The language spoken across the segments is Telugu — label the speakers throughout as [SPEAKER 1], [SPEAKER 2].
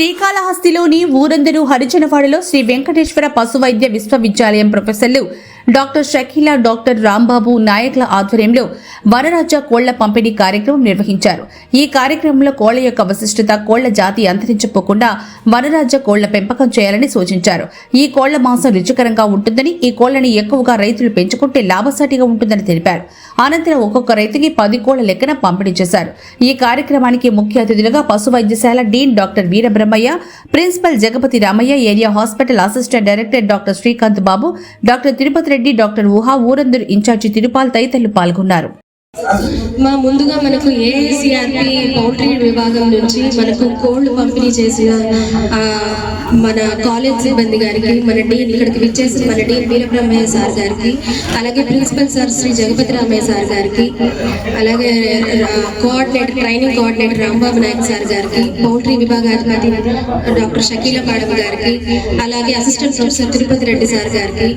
[SPEAKER 1] శ్రీకాళహస్తిలోని ఊరందరు హరిజనవాడలో శ్రీ వెంకటేశ్వర పశు వైద్య విశ్వవిద్యాలయం ప్రొఫెసర్లు డాక్టర్ షకీలా డాక్టర్ రాంబాబు నాయకుల ఆధ్వర్యంలో వనరాజ్య కోళ్ళ పంపిణీ కార్యక్రమం నిర్వహించారు. ఈ కార్యక్రమంలో కోళ్ళ యొక్క విశిష్టత కోళ్ళ జాతి అంతరించిపోకుండా వనరాజ్య కోళ్ళ పెంపకం చేయాలని సూచించారు. ఈ కోళ్ళ మాంసం రుచికరంగా ఉంటుందని ఈ కోళ్ళని ఎక్కువగా రైతులు పెంచుకుంటే లాభసాటిగా ఉంటుందని తెలిపారు. అనంతరం ఒక్కొక్క రైతుకి పది కోళ్ళ లెక్కన పంపిణీ చేశారు. ఈ కార్యక్రమానికి ముఖ్య అతిథులుగా పశు వైద్యశాల dean doctor Veerabrahmaiah principal Jagapathi Ramaiah area hospital assistant director doctor Srikanth Babu doctor Tirupati Reddy doctor ఊహా ఊరందరు ఇన్ఛార్జి తిరుపాల్ తదితరులు పాల్గొన్నారు.
[SPEAKER 2] మా ముందుగా మనకు ఏఐసిఆర్పి పౌల్ట్రీ విభాగం నుంచి మనకు కోళ్ళు పంపిణీ చేసిన మన కాలేజ్ సిబ్బంది గారికి మన డీన్ ఇక్కడికి విచ్చేసిన మన డీన్ వీరబ్రహ్మయ్య సార్ గారికి అలాగే principal sir Shri Jagapathi Ramaiah sir గారికి అలాగే coordinator training coordinator Rambabu Naik sir గారికి పౌల్ట్రీ విభాగాధిపతి డాక్టర్ షకీల పాడవ గారికి అలాగే assistant professor Tirupati Reddy sir గారికి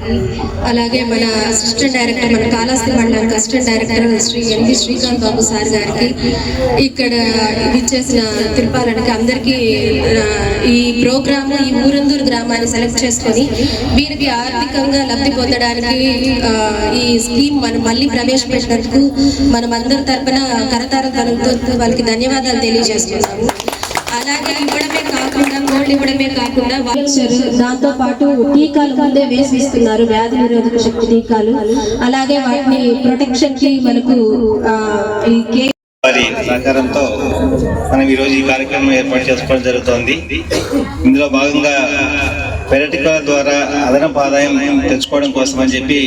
[SPEAKER 2] అలాగే మన అసిస్టెంట్ డైరెక్టర్ మన కాళాస్తి మండలానికి assistant director Shri NV Srikanth Babu sir గారికి ఇక్కడ ఇచ్చేసిన తిరుపాలనికి అందరికీ ఈ ప్రోగ్రామ్ ఈ ఊరందూరు గ్రామాన్ని సెలెక్ట్ చేసుకొని వీరికి ఆర్థికంగా లబ్ధి పొందడానికి ఈ స్కీమ్ మనం మళ్ళీ ప్రవేశపెట్టినందుకు మనం అందరి తరపున కరతారతనంతో వాళ్ళకి ధన్యవాదాలు తెలియజేస్తున్నాము. అలాగే ఇప్పుడు ఇవ్వడమే కాకుండా దాంతో పాటు టీకాలు ముందే వేసిస్తున్నారు వ్యాధి నిరోధక శక్తి టీకాలు. అలాగే వాటిని ప్రొటెక్షన్కి మనకు ఈ
[SPEAKER 3] వారి సహకారంతో మనం ఈరోజు ఈ కార్యక్రమం ఏర్పాటు చేసుకోవడం జరుగుతోంది. ఇందులో భాగంగా పర్యాటకుల ద్వారా అదనపు ఆదాయం తెచ్చుకోవడం కోసం అని చెప్పి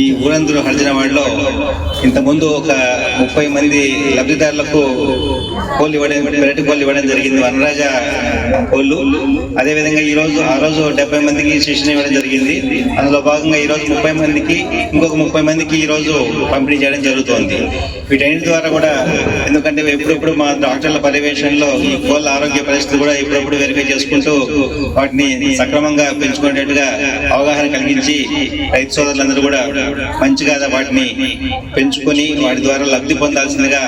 [SPEAKER 3] ఈ ఊరందరూ హర్జనవాడలో ఇంతకుముందు ఒక ముప్పై మంది లబ్ధిదారులకు కోళ్ళు ఇవ్వడం పెరటి కోళ్ళు ఇవ్వడం జరిగింది. వనరాజ కోళ్ళు. అదేవిధంగా ఈ రోజు ఆ రోజు డెబ్బై మందికి శిక్షణ ఇవ్వడం జరిగింది. అందులో భాగంగా ఈ రోజు ముప్పై మందికి ఇంకొక ముప్పై మందికి ఈ రోజు పంపిణీ చేయడం జరుగుతోంది. వీటన్నిటి ద్వారా కూడా ఎందుకంటే ఎప్పుడెప్పుడు మా డాక్టర్ల పర్యవేక్షణలో ఈ కోళ్ళ ఆరోగ్య పరిస్థితి కూడా ఎప్పుడప్పుడు వెరిఫై చేసుకుంటూ వాటిని సక్రమంగా పెంచుకునేట్టుగా అవగాహన కలిగించి రైతు సోదరులందరూ కూడా మంచిగా వాటిని పెంచుకొని వాటి ద్వారా లబ్ధి పొందాల్సిందిగా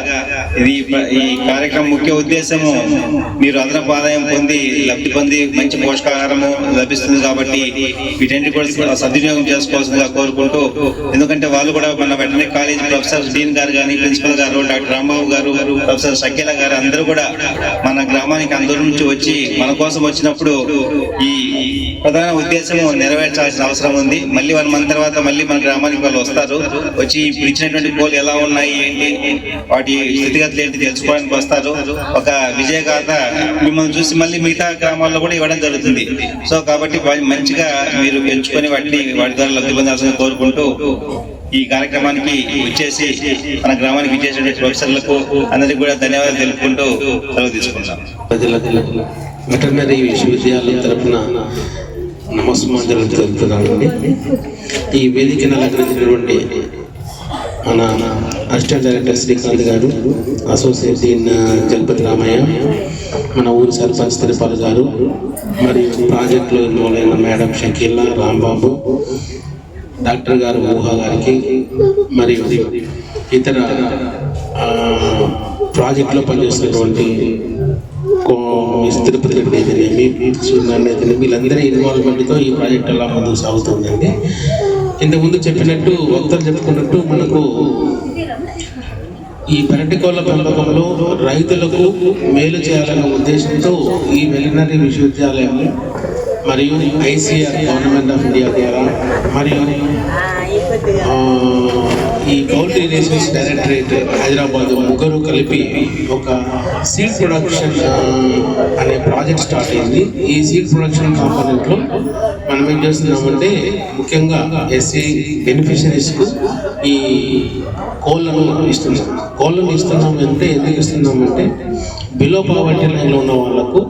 [SPEAKER 3] ఇది ఈ కార్యక్రమం ముఖ్య ఉద్దేశము మీరు అదనపు ఆదాయం పొంది లబ్ధి పొంది మంచి పోషకాహారము లభిస్తుంది కాబట్టి వీటన్నిటి కూడా సద్వినియోగం చేసుకోవాల్సిందిగా కోరుకుంటూ ఎందుకంటే వాళ్ళు కూడా మన వెంటనే కాలేజ్ ప్రొఫెసర్ డీన్ గారు కానీ ప్రిన్సిపల్ గారు డాక్టర్ రాంబాబు గారు ప్రొఫెసర్ షకీల గారు అందరూ కూడా మన గ్రామానికి అందరి నుంచి వచ్చి మన కోసం వచ్చినప్పుడు ఈ ప్రధాన ఉద్దేశము నెరవేర్చాల్సిన అవసరం ఉంది. మళ్ళీ వన్ మంత్ తర్వాత మళ్ళీ మన గ్రామానికి వాళ్ళు వస్తారు. వచ్చి ఇప్పుడు ఇచ్చినటువంటి పోలు ఎలా ఉన్నాయి ఏంటి వాటి స్థితిగతులు ఏంటి తెలుసుకోవడానికి వస్తారు. ఒక విజయగాథ మిమ్మల్ని చూసి మళ్ళీ మిగతా గ్రామాల్లో కూడా ఇవ్వడం జరుగుతుంది. సో కాబట్టి మంచిగా మీరు పెంచుకొని వాటిని వాటి ద్వారా లబ్ధి పొందాల్సిన కోరుకుంటూ ఈ కార్యక్రమానికి వచ్చేసి మన గ్రామానికి విచ్చేసినటువంటి ప్రొఫెసర్లకు అందరికీ కూడా ధన్యవాదాలు తెలుపుకుంటూ సెలవు తీసుకుంటాం
[SPEAKER 4] వెటర్నరీ విశ్వవిద్యాలయం తరఫున నమస్మాంజలు తెలుపుతున్నానండి ఈ వేదికను అలంకరించినటువంటి మన అసిస్టెంట్ డైరెక్టర్ శ్రీకాంత్ గారు అసోసియేట్ డీన్ జగపతి రామయ్య మన ఊరి సర్పంచ్ తిరుపతి గారు మరియు ప్రాజెక్టులో ఇన్వాల్వ్ అయిన మేడం షకీల్లా రాంబాబు డాక్టర్ గారు ఊహా గారికి మరియు ఇతర ప్రాజెక్టులో పనిచేస్తున్నటువంటి తిరుపతి రెడ్డి అయితేనేమి సూర్యనారాయణ వీళ్ళందరి ఇన్వాల్వ్మెంట్తో ఈ ప్రాజెక్ట్ అలా ముందుకు సాగుతుందండి ఇంతకుముందు చెప్పినట్టు వక్తలు చెప్పుకున్నట్టు మనకు ఈ పెరటికోళ్ళ పెంపకంలో రైతులకు మేలు చేయాలన్న ఉద్దేశంతో ఈ వెలినరీ విశ్వవిద్యాలయం మరియు ఐసీఆర్ గవర్నమెంట్ ఆఫ్ ఇండియా ద్వారా మరియు ఈ పౌల్ట్రీ డైరెక్టరేట్ హైదరాబాద్ ముగ్గురు కలిపి ఒక సీడ్ ప్రొడక్షన్ అనే ప్రాజెక్ట్ స్టార్ట్ అయింది. ఈ సీడ్ ప్రొడక్షన్ కాంపోనెంట్లో మనం ఏం చేస్తున్నామంటే ముఖ్యంగా ఎస్సీ బెనిఫిషరీస్కు ఈ కోళ్ళను ఇస్తున్నాం. కోళ్ళను ఇస్తున్నాం అంటే ఎందుకు ఇస్తున్నామంటే బిలో పావర్టీ లైన్లో ఉన్న వాళ్ళకు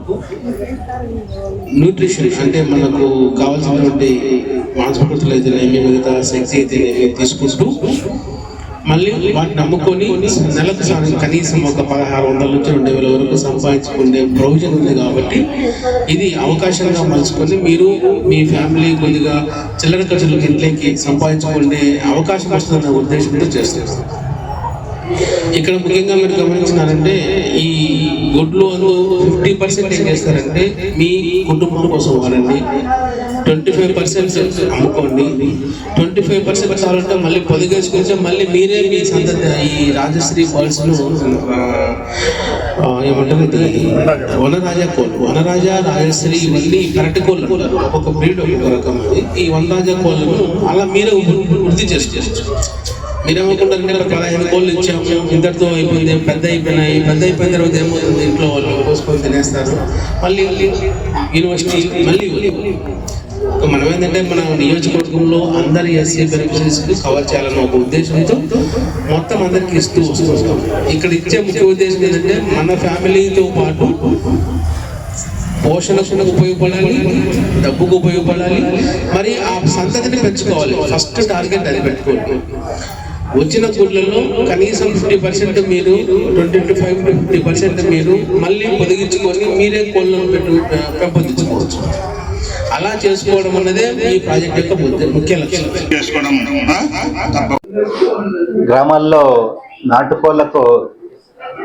[SPEAKER 4] న్యూట్రిషన్ అంటే మనకు కావాల్సినటువంటి మాంసపూర్తులు అయితే మిగతా సెక్స్ అయితే తీసుకుంటూ మళ్ళీ వాటిని నమ్ముకొని నెలకు కనీసం ఒక పదహారు వందల నుంచి రెండు వేల వరకు సంపాదించుకునే ప్రొవిజన్ ఉంది కాబట్టి ఇది అవకాశంగా మలుచుకొని మీరు మీ ఫ్యామిలీ కొద్దిగా చిల్లర ఖర్చులకు ఇంట్లోకి సంపాదించుకునే అవకాశం వస్తుందన్న ఉద్దేశంతో చేస్తున్నారు. ఇక్కడ ముఖ్యంగా మీరు గమనించినారంటే ఈ గుడ్లు అందులో ఫిఫ్టీ పర్సెంట్ ఏం చేస్తారంటే మీ కుటుంబం కోసం వాడండి. ట్వంటీ ఫైవ్ పర్సెంట్ అమ్ముకోండి. ట్వంటీ ఫైవ్ పర్సెంట్ కావాలంటే మళ్ళీ పొదిగేసుకుంటే మళ్ళీ మీరే మీ సంతత ఈ రాజశ్రీ పర్స్ను ఏమంటారు వనరాజా కోళ్ళు వనరాజా రాజశ్రీ ఇవన్నీ కరెక్ట్ కోళ్ళు ఒక బ్రీడ్ ఒక రకం ఈ వనరాజా కోళ్ళను అలా మీరే వృద్ధి చేసుకోవచ్చు. మీరేమనుకుంటారంటే ఇక్కడ పదహైదు కోళ్ళు ఇచ్చాము ఇంతటితో అయిపోయింది పెద్ద అయిపోయినాయి పెద్ద అయిపోయిన తర్వాత ఏమవుతుంది ఇంట్లో వాళ్ళు? కోసుకొని తినేస్తారు. మళ్ళీ యూనివర్సిటీ మళ్ళీ మనం ఏంటంటే మన నియోజకవర్గంలో అందరి ఎస్సీ బెనిఫిషరీస్ కవర్ చేయాలన్న ఒక ఉద్దేశంతో మొత్తం అందరికి ఇస్తూ వస్తున్నాం ఇక్కడ ఇచ్చే ముఖ్య ఉద్దేశం ఏంటంటే మన ఫ్యామిలీతో పాటు పోషణకు ఉపయోగపడాలి డబ్బుకు ఉపయోగపడాలి మరి ఆ సంతతిని పెంచుకోవాలి. ఫస్ట్ టార్గెట్ అది పెట్టుకోండి వచ్చిన గుడ్లలో కనీసం ఫిఫ్టీ పర్సెంట్ మీరు twenty to five to fifty percent మీరు మళ్ళీ పొదిగించుకొని మీరే కోళ్ళను పెట్టు పెంపొందించుకోవచ్చు. అలా చేసుకోవడం అన్నదే ఈ ప్రాజెక్ట్ యొక్క ముఖ్య- లక్ష్యం.
[SPEAKER 3] గ్రామాల్లో నాటుకోళ్ళకు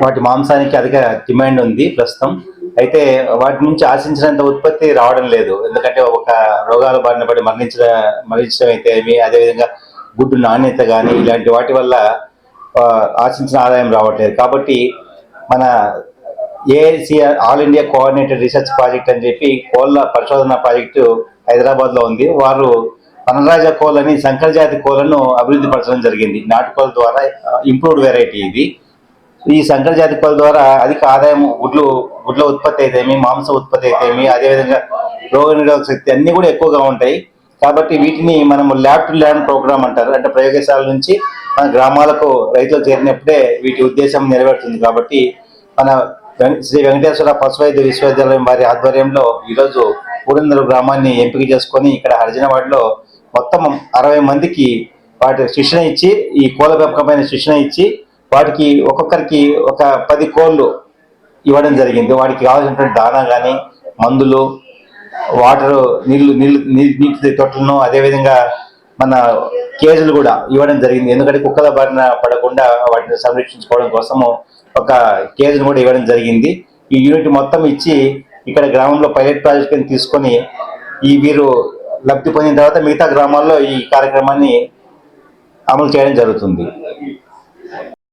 [SPEAKER 3] వాటి మాంసానికి అధిక డిమాండ్ ఉంది ప్రస్తుతం. అయితే వాటి నుంచి ఆశించినంత ఉత్పత్తి రావడం లేదు. ఎందుకంటే ఒక రోగాల బారిన పడి మరణించడం మరణించడం అయితే ఏమి అదేవిధంగా గుడ్డు నాణ్యత కానీ ఇలాంటి వాటి వల్ల ఆశించిన ఆదాయం రావట్లేదు. కాబట్టి మన AICR all India coordinated research project అని చెప్పి కోళ్ళ పరిశోధన ప్రాజెక్టు హైదరాబాద్లో ఉంది. వారు వనరాజ కోళ్ళని సంకర జాతి కోళ్ళను అభివృద్ధి పరచడం జరిగింది. నాటుకోళ్ళ ద్వారా ఇంప్రూవ్డ్ వెరైటీ ఇది. ఈ సంకర జాతి కోళ్ళ ద్వారా అధిక ఆదాయం గుడ్లు గుడ్ల ఉత్పత్తి అయితేమి మాంస ఉత్పత్తి అయితేమి అదేవిధంగా రోగ నిరోధక శక్తి అన్నీ కూడా ఎక్కువగా ఉంటాయి. కాబట్టి వీటిని మనము ల్యాబ్ టు ల్యాండ్ ప్రోగ్రామ్ అంటారు. అంటే ప్రయోగశాల నుంచి మన గ్రామాలకు రైతులు చేరినప్పుడే వీటి ఉద్దేశం నెరవేరుతుంది. కాబట్టి మన శ్రీ వెంకటేశ్వర పశువైద్య విశ్వవిద్యాలయం వారి ఆధ్వర్యంలో ఈరోజు ఊరందరు గ్రామాన్ని ఎంపిక చేసుకొని ఇక్కడ హరిజనవాడలో మొత్తం అరవై మందికి వాటి శిక్షణ ఇచ్చి ఈ కోళ్ళ పెంపకమైన శిక్షణ ఇచ్చి వాటికి ఒక్కొక్కరికి ఒక పది కోళ్ళు ఇవ్వడం జరిగింది. వాటికి కావాల్సినటువంటి దానా కానీ మందులు వాటర్ నీళ్ళు నీళ్ళు నీటి తొట్టలను అదేవిధంగా మన కేజీలు కూడా ఇవ్వడం జరిగింది. ఎందుకంటే కుక్కల బారిన పడకుండా వాటిని సంరక్షించుకోవడం కోసము ఒక కేజీని కూడా ఇవ్వడం జరిగింది. ఈ యూనిట్ మొత్తం ఇచ్చి ఇక్కడ గ్రామంలో పైలట్ ప్రాజెక్ట్ తీసుకొని ఈ వీరు లబ్ధి పొందిన తర్వాత మిగతా గ్రామాల్లో ఈ కార్యక్రమాన్ని అమలు చేయడం జరుగుతుంది.